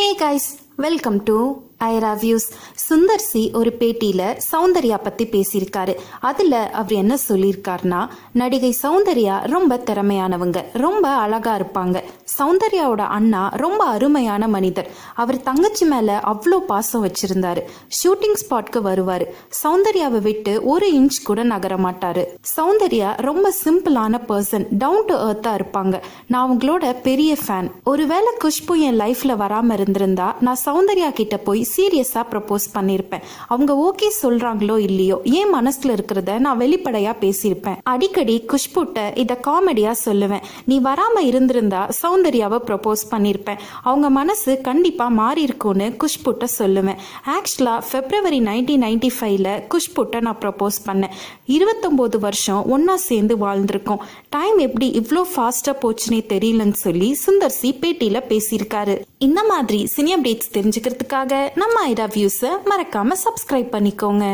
Hey guys, welcome to Aira views Sundar C ஒரு பேட்டியில சௌந்தர்யா பத்தி பேசியிருக்காரு. அதுல அவர் என்ன சொல்லியிருக்காருனா நடிகை சௌந்தர்யா ரொம்ப திறமையானவங்க ரொம்ப அழகா இருப்பாங்க. சௌந்தர்யாவோட அண்ணா ரொம்ப அருமையான மனிதர். அவர் தங்கச்சி மேல அவ்வளோ பாசம் வச்சிருந்தாரு. ஷூட்டிங் ஸ்பாட்க்கு வருவாரு. சௌந்தர்யாவை விட்டு ஒரு இன்ச் கூட நகர மாட்டாரு. சௌந்தர்யா ரொம்ப சிம்பிளான பர்சன் டவுன் டு எர்த்தா இருப்பாங்க. நான் அவங்களோட பெரிய ஃபேன். ஒருவேளை குஷ்பு என் லைஃப்ல வராம இருந்திருந்தா நான் சௌந்தர்யா கிட்ட போய் சீரியஸா ப்ரப்போஸ் பண்ணியிருப்பேன் அவங்க ஓகே சொல்றாங்களோ இல்லையோ என் மனசுல இருக்கிறத நான் வெளிப்படையா பேசியிருப்பேன். அடிக்கடி குஷ்புட்ட இத காமெடியா சொல்லுவேன். நீ வராம இருந்திருந்தா சௌந்தர்யாவை ப்ரப்போஸ் பண்ணியிருப்பேன் அவங்க மனசு கண்டிப்பா மாறி இருக்கும்னு குஷ்புட்ட சொல்லுவேன். ஆக்சுவலா பிப்ரவரி நைன்டீன் நைன்டி ஃபைவ்ல குஷ்புட்ட நான் ப்ரப்போஸ் பண்ணேன். இருபத்தொம்போது வருஷம் ஒன்னா சேர்ந்து வாழ்ந்திருக்கோம். டைம் எப்படி இவ்வளோ ஃபாஸ்டா போச்சுன்னே தெரியலன்னு சொல்லி சுந்தர் சி பேட்டியில பேசியிருக்காரு. இந்த மாதிரி சினி அப்டேட்ஸ் தெரிஞ்சுக்கிறதுக்காக நம்ம ஐடா வியூஸை மறக்காம சப்ஸ்கிரைப் பண்ணிக்கோங்க.